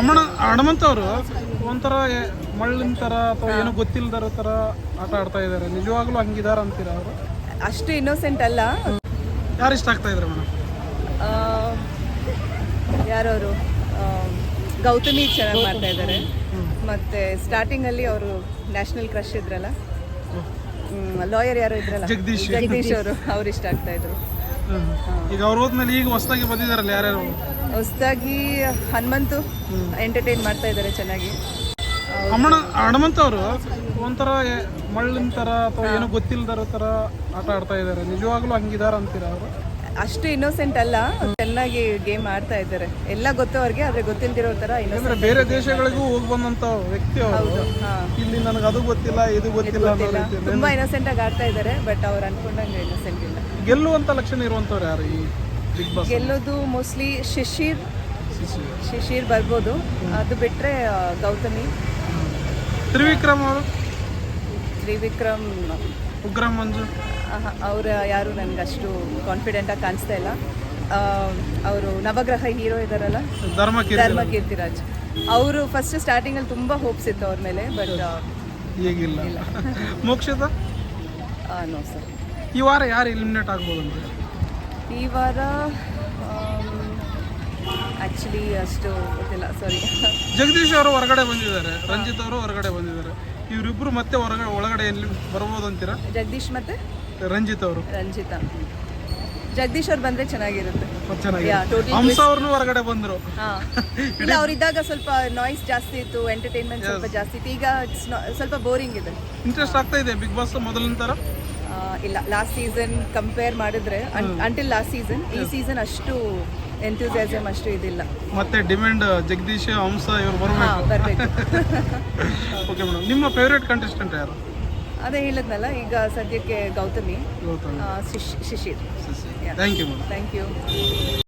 ಅಮ್ಮಣ ಹನುಮಂತ ಅವರು ಒಂಥರ ಮಳ್ಳಿನ ಥರ ಅಥವಾ ಏನೋ ಗೊತ್ತಿಲ್ಲದರ ಥರ ಆಟ ಆಡ್ತಾ ಇದ್ದಾರೆ ನಿಜವಾಗ್ಲೂ ಹಂಗಿದಾರ ಅಂತೀರ ಅವರು? ಅಷ್ಟು ಇನ್ನೋಸೆಂಟ್ ಅಲ್ಲ. ಯಾರು ಇಷ್ಟ ಆಗ್ತಾ ಇದ್ದಾರೆ ಮೇಡಮ್? ಯಾರವರು? ಗೌತಮಿ ಚೆನ್ನಾಗಿ ಮಾಡ್ತಾ ಇದ್ದಾರೆ ಮತ್ತೆ ಸ್ಟಾರ್ಟಿಂಗ್ ಅಲ್ಲಿ ಅವರು ನ್ಯಾಷನಲ್ ಕ್ರಶ್ ಇದ್ರಲ್ಲ. ಲಾಯರ್ ಯಾರು ಇದ್ರಲ್ಲ? ಜಗದೀಶ್. ಜಗದೀಶ್ ಅವರು ಅವ್ರು ಇಷ್ಟ ಆಗ್ತಾ ಇದ್ರು. ಈಗ ಅವ್ರು ಹೋದ್ಮೇಲೆ ಈಗ ಹೊಸದಾಗಿ ಬಂದಿದಾರಲ್ಲ ಯಾರ್ಯಾರು? ಹೊಸದಾಗಿ ಹನುಮಂತು ಎಂಟರ್ಟೈನ್ ಮಾಡ್ತಾ ಇದ್ದಾರೆ ಚೆನ್ನಾಗಿ. ಅಮ್ಮಣ ಹನುಮಂತ ಅವರು ಒಂಥರ ಮಳ್ಳಿನ ಥರ ಅಥವಾ ಏನೋ ಗೊತ್ತಿಲ್ಲದರ ಥರ ಆಟ ಆಡ್ತಾ ಇದ್ದಾರೆ ನಿಜವಾಗ್ಲೂ ಹಂಗಿದಾರ ಅಂತೀರಾ ಅವರು? ಅಷ್ಟು ಇನ್ನೋಸೆಂಟ್ ಅಲ್ಲ ಚೆನ್ನಾಗಿ ಗೇಮ್ ಆಡ್ತಾ ಇದ್ದಾರೆ ಎಲ್ಲ ಗೊತ್ತು ಅವ್ರಿಗೆ ಆದ್ರೆ ಗೊತ್ತಿಲ್ದಿರೋ ತರ ಅಂದ್ರೆ ಬೇರೆ ದೇಶಗಳಿಗೂ ಹೋಗಿ ಬಂದಂತ ವ್ಯಕ್ತಿ ಅವರು. ಹಾ. ಇಲ್ಲಿ ನನಗೆ ಅದು ಗೊತ್ತಿಲ್ಲ ಇದು ಗೊತ್ತಿಲ್ಲ ತುಂಬಾ ಇನ್ನೋಸೆಂಟ್ ಆಗಿ ಆಡ್ತಾ ಇದ್ದಾರೆ ಬಟ್ ಅವ್ರು ಅನ್ಕೊಂಡಂಗೆ ಇನ್ನೋಸೆಂಟ್ ಇಲ್ಲ. ಗೆಲ್ಲುವಂತ ಲಕ್ಷಣ ಇರುವಂತವ್ರು ಯಾರು ಈ ಬಿಗ್ ಬಾಸ್ ಗೆಲ್ಲೋದು ಮೋಸ್ಟ್ಲಿ ಶಿಶಿರ್ ಶಿಶಿರ್. ಬರ್ಬೋದು. ಅದು ಬಿಟ್ರೆ ಗೌತಮಿ. ತ್ರಿವಿಕ್ರಮ್ ಅವರು? ತ್ರಿವಿಕ್ರಮ್. ಉಗ್ರಮ್ ಮಂಜು? ಅವ್ರ ಯಾರು ನನಗೆ ಅಷ್ಟು ಕಾನ್ಫಿಡೆಂಟ್ ಆಗಿ ಕಾಣಿಸ್ತಾ ಇಲ್ಲ. ಅವರು ನವಗ್ರಹ ಹೀರೋ ಇದಾರಲ್ಲ? ಧರ್ಮ ಧರ್ಮ ಕೀರ್ತಿರಾಜ್ ಅವರು ಫಸ್ಟ್ ಸ್ಟಾರ್ಟಿಂಗ್ ಅಲ್ಲಿ ತುಂಬಾ ಹೋಪ್ಸ್ ಇತ್ತು ಅವ್ರ ಮೇಲೆ ಬಟ್ ಈಗಿಲ್ಲ ಮೋಕ್ಷದ? ನೋ ಸರ್ ಈ ವಾರ ಯಾರು ಎಲಿಮಿನೇಟ್ ಆಗ್ಬೋದು ಅಂತ? ಈ ವಾರ ಆ್ಯಕ್ಚುಲಿ ಅಷ್ಟು ಗೊತ್ತಿಲ್ಲ ಸಾರಿ ಜಗದೀಶ್ ಅವರು ಹೊರಗಡೆ ಬಂದಿದ್ದಾರೆ ರಂಜಿತ್ ಅವರು ಹೊರಗಡೆ ಬಂದಿದ್ದಾರೆ. ಇವರಿಬ್ಬರು ಮತ್ತೆ ಹೊರಗಡೆ ಒಳಗಡೆ ಎಲ್ಲಿ ಬರ್ಬೋದು ಅಂತೀರಾ? ಜಗದೀಶ್ ಮತ್ತೆ? ರಂಜಿತ್ ಅವರು. ರಂಜಿತಾ. ಜಗದೀಶ್ ಅವ್ರು ಬಂದ್ರೆ ಚೆನ್ನಾಗಿರುತ್ತೆ. ಹಂಸ ಅವ್ರನ್ನೂ ಹೊರಗಡೆ ಬಂದರು. ಇಲ್ಲ ಅವ್ರಿದ್ದಾಗ ಸ್ವಲ್ಪ ನಾಯ್ಸ್ ಜಾಸ್ತಿ ಇತ್ತು ಎಂಟರ್ಟೈನ್ಮೆಂಟ್ ಸ್ವಲ್ಪ ಜಾಸ್ತಿ ಇತ್ತು. ಈಗ ಸ್ವಲ್ಪ ಬೋರಿಂಗ್ ಇದೆ. ಇಂಟ್ರೆಸ್ಟ್ ಆಗ್ತಾ ಇದೆ ಬಿಗ್ ಬಾಸ್ ಮೊದಲಿನ ಥರ ಇಲ್ಲ ಲಾಸ್ಟ್ ಸೀಸನ್ ಕಂಪೇರ್ ಮಾಡಿದ್ರೆ ಅಂಟಿಲ್ ಲಾಸ್ಟ್ ಸೀಸನ್ ಈ ಸೀಸನ್ ಅಷ್ಟು ಎಂಥೂಸಿಯಾಸಮ್ ಅಷ್ಟು ಇದಿಲ್ಲ. ಮತ್ತೆ ಡಿಮ್ಯಾಂಡ್ ಜಗದೀಶ್ ಹಂಸ ಇವರು ಬರಬೇಕು. ಬರಬೇಕು. ಓಕೆ ಮೇಡಮ್ ನಿಮ್ಮ ಫೇವ್ರೇಟ್ ಕಂಟೆಸ್ಟೆಂಟ್ ಯಾರು? ಅದೇ ಹೇಳಿದ್ನಲ್ಲ ಈಗ ಸದ್ಯಕ್ಕೆ Gautami Shishir. Thank you madam thank you